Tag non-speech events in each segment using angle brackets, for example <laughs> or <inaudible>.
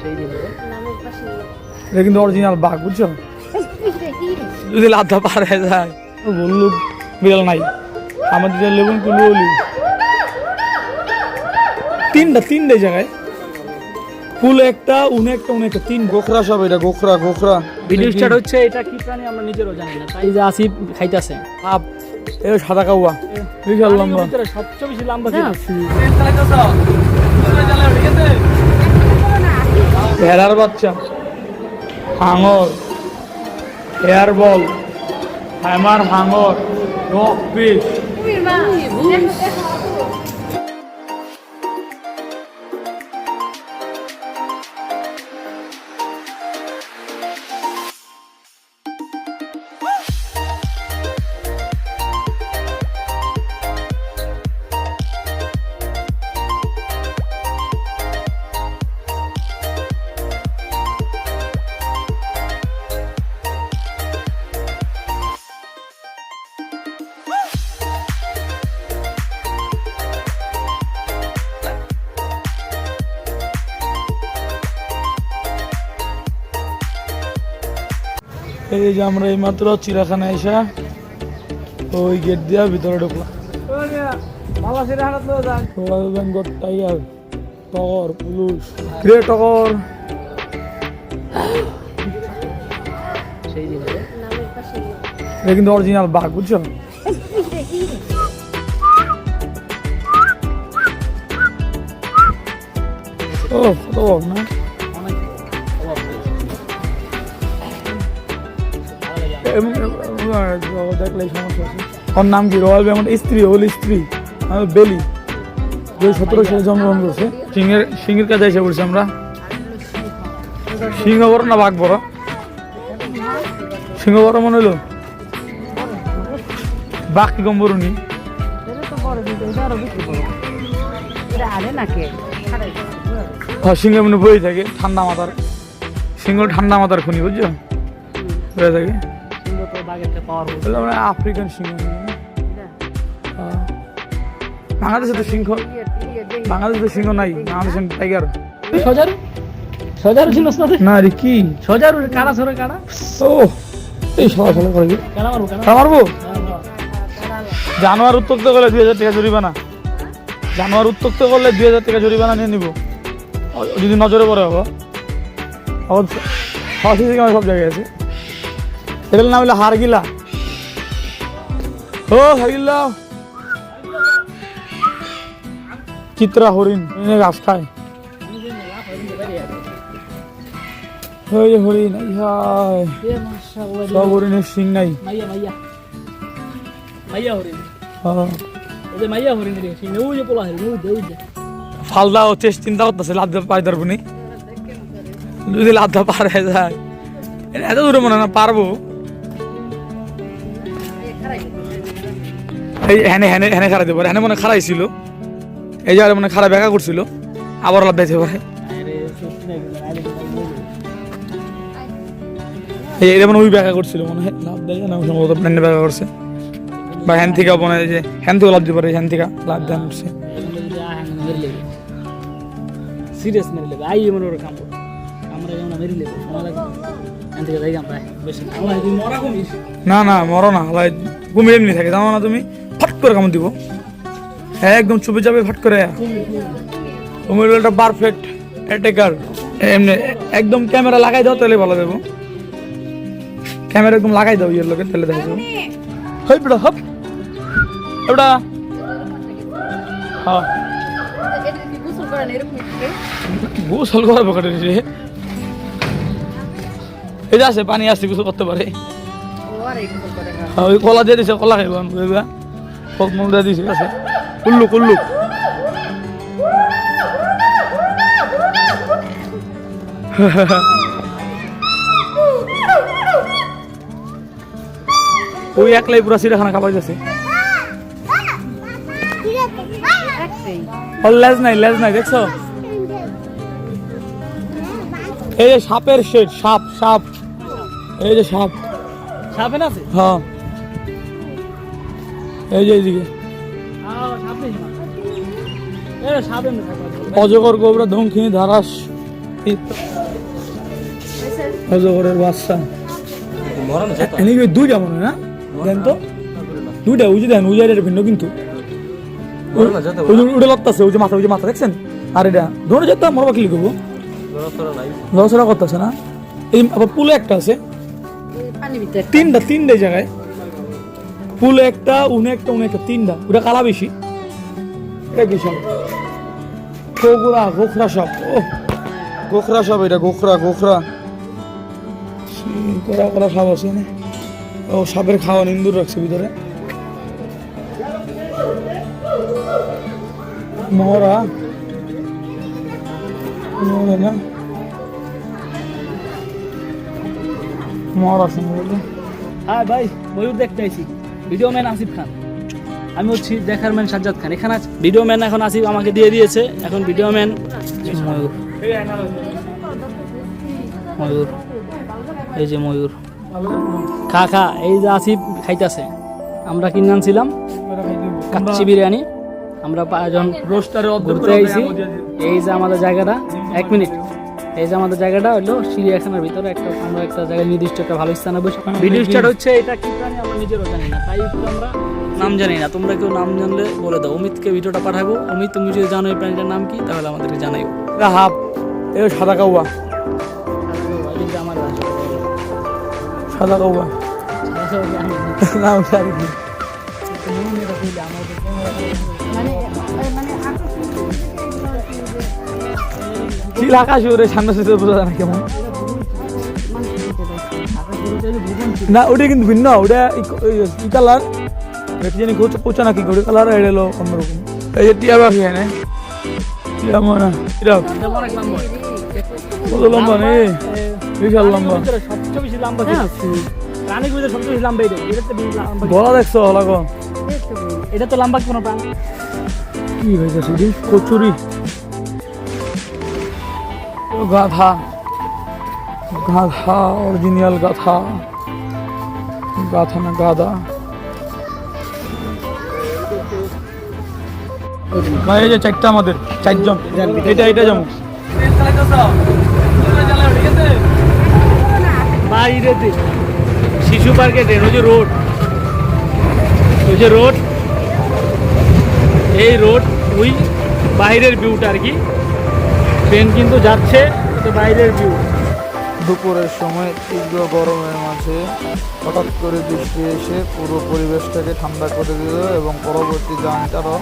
সেই এটা কিন্তু অরিজিনাল বাঘ বুঝছ? যদি লাদা পার যায়। ও বিড়াল নাই। আমাদের যে লেবুন কুলু হলি তিনটা তিনটে জায়গায়। কুল একটা উনে একটা উনে একটা তিন গোখরা সব এটা গোখরা গোখরা। ভিডিও স্টার্ট হচ্ছে এটা কি প্রাণী আমরা নিজেরও জানি না। তাই যে আসিফ খাইতেছে। আপ। সাদা কাউয়া। বিশাল লম্বা। সবচেয়ে বেশি লম্বা ভেড়ার বাচ্চা। হাঙর। Hair ball. হ্যামার হাঙর। Dogfish. এই যে আমরা এইমাত্র চিড়াখানা এসা ওই গেট দিয়া ভিতরে ঢুকলাম। টাইগার টগর পুলুস রে টগর এটা কিন্তু অরিজিনাল বাঘ বুঝছ? ও কত না? দেখলে সমস্যা আছে। ওর নাম কি? রয়্যাল বেঙ্গল স্ত্রী হল স্ত্রী বেলি। দুই সতেরো সালে জন্মগ্রহণ করছে। সিংহের সিংহের কাছে এসে পড়ছি আমরা। সিংহ বড় না বাঘ বড় সিংহ বড় মনে হলো? বাঘ কি কম বড় নি সিংহ মানে বই থাকে। ঠান্ডা মাথার, সিংহ ঠান্ডা মাথার খুনি, বুঝছ? বয়ে থাকে। পাওয়ার মানে আফ্রিকান সিংহ হ্যাঁ। বাংলাদেশে তো সিংহ বাংলাদেশে তো সিংহ নাই বাংলাদেশে টাইগার সজারু? সজারু ছিল না রে? কি? সজারু কারা সরে কারা? ও এই সবাই সবাই করে কারা মারবো কারা? তা মারবো? জানোয়ার উত্তক্ত করলে দুই হাজার টাকা জরিমানা। জানোয়ার উত্তক্ত করলে দুই হাজার টাকা জরিমানা নিয়ে নিব। যদি নজরে পড়ে হব সব জায়গায় আছে। এটার নাম হলো হারগিলা। ও হারগিল্লা চিত্রা হরিণ খায়। ওই হরিণ সব হরিণের সিং নাই। ফালদা হচ্ছে চিন্তা করতেছে লাদ্দা পাই ধরবো যদি লাদ্দা পার যায়। এত দূরে মনে না পারব। এই হ্যানে হ্যানে হ্যানে খারাই দেবো হ্যানে মনে খারাই ছিল এই জায়গায় মনে খারাপ ব্যাখ্যা করছিল আবার লাভ দিতে পারে এই এটা মানে ওই ব্যাখ্যা করছিল মনে হয় লাভ দেয় না সম্ভবত প্ল্যানে ব্যাখ্যা করছে। বা হ্যান থেকে মনে হয় যে হ্যান থেকে লাভ দিতে পারে হ্যান থেকে লাভ দেন করছে। সিরিয়াস মেরে লেবে আই এমন ওরা কাম আমরা যেমন মেরে লেবে সময় লাগবে থেকে যাই আমরা না। না মরো না হালাই কুমির এমনি থাকে, জানো না তুমি? ফট করে কামড় দিব। হ্যাঁ একদম চুপে যাবে, ফট করে। কুমির পারফেক্ট অ্যাটেকার এমনি, একদম ক্যামেরা লাগাই দাও, তাহলে ভালো দেবো। ক্যামেরা একদম লাগাই দাও, ইয়ের লোকে তাহলে দেখা যাবে। হই, বেটা, হপ। ওটা হ্যাঁ। গোসল করব কেটে রে? এই যে পানি আসছে গোসল করতে পারে। ওই কলা দিয়ে দিছে কলা খাইব বুঝবা ফল মূল দিয়ে দিছে আছে? কুল্লু কুল্লু। <laughs> ওই একলাই পুরা চিড়াখানা খাবার যাচ্ছে লেজ নাই লেজ নাই দেখছ? এই যে সাপের শেড সাপ সাপ। এই যে সাপ। সাপে না আছে হ্যাঁ। এই যে এইদিকে। হ্যাঁ অজগর গোবরা ধমখিনি ধারাস। অজগরের বাচ্চা। এনেকে দুইটা মনে না? দেন তো। দুইটা যে দেন জায়গাটা ভিন্ন কিন্তু। ওটা লত্তাছে ওই যে মাথা ওই যে মাথা দেখছেন? আর এটা ধরে যেতে মনে বাকি লিখব? লসরা করতেছে না? এই আবার পুলে একটা আছে। তিনটা তিনটা জায়গায়। পুলে একটা উনে একটা উনে একটা তিনটা। ওটা কালা বেশি। এটা কি সব? গোখরা গোখরা সব। ও গোখরা সব এটা গোখরা গোখরা করা করা সাপ আছে না ও সাপের খাওয়া ইন্দুর রাখছে ভিতরে। মহরা মহরা না মহরা সম্ভবত হ্যাঁ ভাই ময়ূর দেখতে আইছি। Video man Asif Khan. আমি হচ্ছি দেখার ম্যান সাজ্জাদ খান। এখানে আছে ভিডিও ম্যান এখন আসিফ আমাকে দিয়ে দিয়েছে। এখন ভিডিও ম্যান ময়ূর। ময়ূর। এই যে ময়ূর। খা খা এই যে আসিফ খাইতেছে। আমরা কিনে আনছিলাম কাচ্চি বিরিয়ানি। আমরা পাঁচজন রোস্টারে ঘুরতে আইছি। এই যে আমাদের জায়গাটা। এক মিনিট। এই যে আমাদের জায়গাটা হলো চিড়িয়াখানার ভিতরে একটা আমরা একটা জায়গায় নির্দিষ্ট একটা ভালো স্থানে বসে ভিডিও স্টার্ট হচ্ছে এটা কি প্রাণী? আমরা নিজেরও জানি না তাই একটু আমরা নাম জানি না। তোমরা কেউ নাম জানলে বলে দাও। অমিতকে ভিডিওটা পাঠাবো। অমিত তুমি যদি জানো এই প্রাণীটার নাম কি তাহলে আমাদেরকে জানাইও। এটা হাফ এটা সাদা কাউয়া। এই যে আমার রাজা। সাদা কাউয়া। না। ওটা নীল আকাশ ওরে সামনে সাথে বোঝা যায় না কেমন। না ওটা কিন্তু ভিন্ন ওটা ই কালার। এটা কি জানি কোচা কোচা নাকি ওটা কালার এটা হলো অন্যরকম। এই যে টিয়া পাখি এনে। টিয়া মনে এটা কত লম্বা নেই বিশাল লম্বা। সবচেয়ে বেশি লম্বা কি? প্রাণীর সবচেয়ে বেশি লম্বা। এটা এটা লম্বা গলা দেখছ লাগো এটা তো লম্বা কোনো প্রাণী। কি হয়েছে শুধু কচুরি। গাধা গাধা অরিজিনাল গাধা গাধা না গাধা। ভাই যে চারটা আমাদের, চারজন। এটা এটা যেমন বাইরেতে শিশু পার্কে ট্রেন ওই রোড। ওই রোড। এই রোড, ওই বাইরের ভিউটা আর কি। ট্রেন কিন্তু যাচ্ছে। বাইরের ভিউ দুপুরের সময় তীব্র গরমের মাঝে হঠাৎ করে বৃষ্টি এসে পুরো পরিবেশটাকে ঠান্ডা করে দিল এবং পরবর্তী গানটারও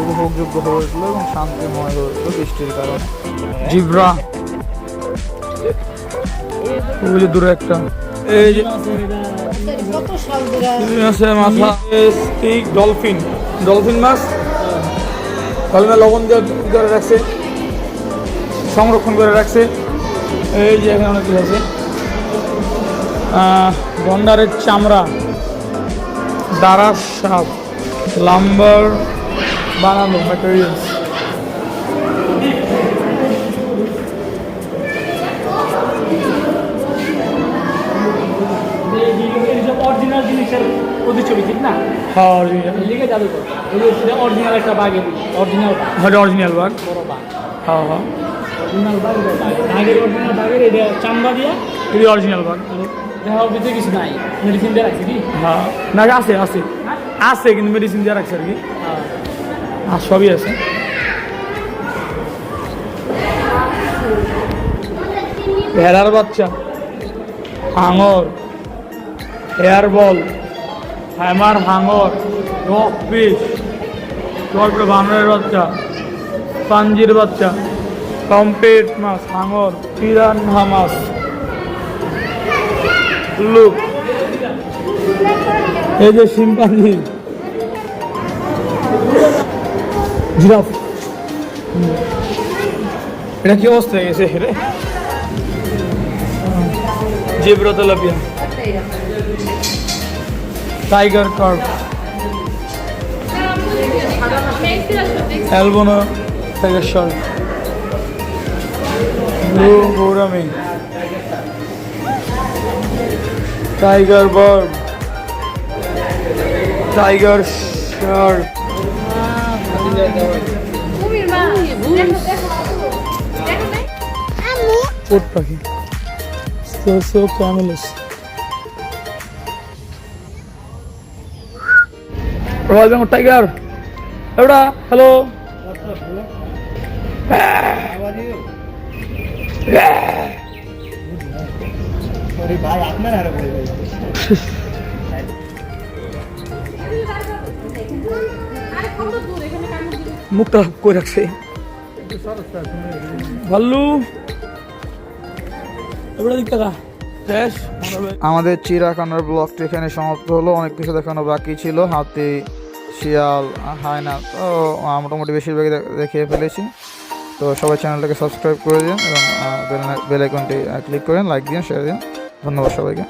উপভোগযোগ্য হয়ে উঠল এবং শান্তিময় হয়ে উঠল বৃষ্টির কারণে। জিব্রা। ওই দূরে একটা। এই যে মাথা। ডলফিন। ডলফিন মাছ। ডলফিন লবণ দিয়ে রাখছে সংরক্ষণ করে রাখছে। এই যে এখানে অনেক কিছু আছে। গন্ডারের চামড়া দাঁড়া সাপ লাম্বার বানানো ম্যাটেরিয়ালস অরিজিনাল জিনিসের প্রতিচ্ছবি ঠিক না? হ্যাঁ অরিজিনাল অরিজিনাল একটা অরিজিনাল বাঘ। হ্যাঁ অরিজিনাল বাঘ। বড় বাঘ। হ্যাঁ হ্যাঁ। অরিজিনাল এটা চামড়া দিয়া। এটি অরিজিনাল ভিতরে কিছু নাই। মেডিসিন দিয়ে রাখছি কি? হ্যাঁ। না আছে আছে। আছে কিন্তু মেডিসিন দেওয়া রাখছে আর কি। হ্যাঁ। আর সবই আছে। ভেড়ার বাচ্চা। হাঙর। Air ball. হ্যামার হাঙর। রক তারপরে বানরের বাচ্চা। পাঞ্জির বাচ্চা। কম্পেট মাছ হাঙর পিরান্হা মাছ। লুক এই যে শিম্পাঞ্জি। জিরাফ। এটা কি অবস্থা হয়ে গেছে ray zebra tilapia. Tiger carp. Albino tiger shark. Gourami tiger bird tiger shark ওট পাখি so camels royal Bengal tiger এবারা hello মুখটা এবারে দিক টাকা শেষ আমাদের চিড়াখানার ব্লগটি এখানে সমাপ্ত হলো। অনেক কিছু দেখানো বাকি ছিল। হাতি, শিয়াল, হায়না, তো মোটামুটি বেশিরভাগই দেখিয়ে ফেলেছি। তো সবাই চ্যানেলটাকে সাবস্ক্রাইব করে দিন এবং বেল আইকনটি ক্লিক করেন লাইক দিন শেয়ার দিন। ধন্যবাদ সবাইকে।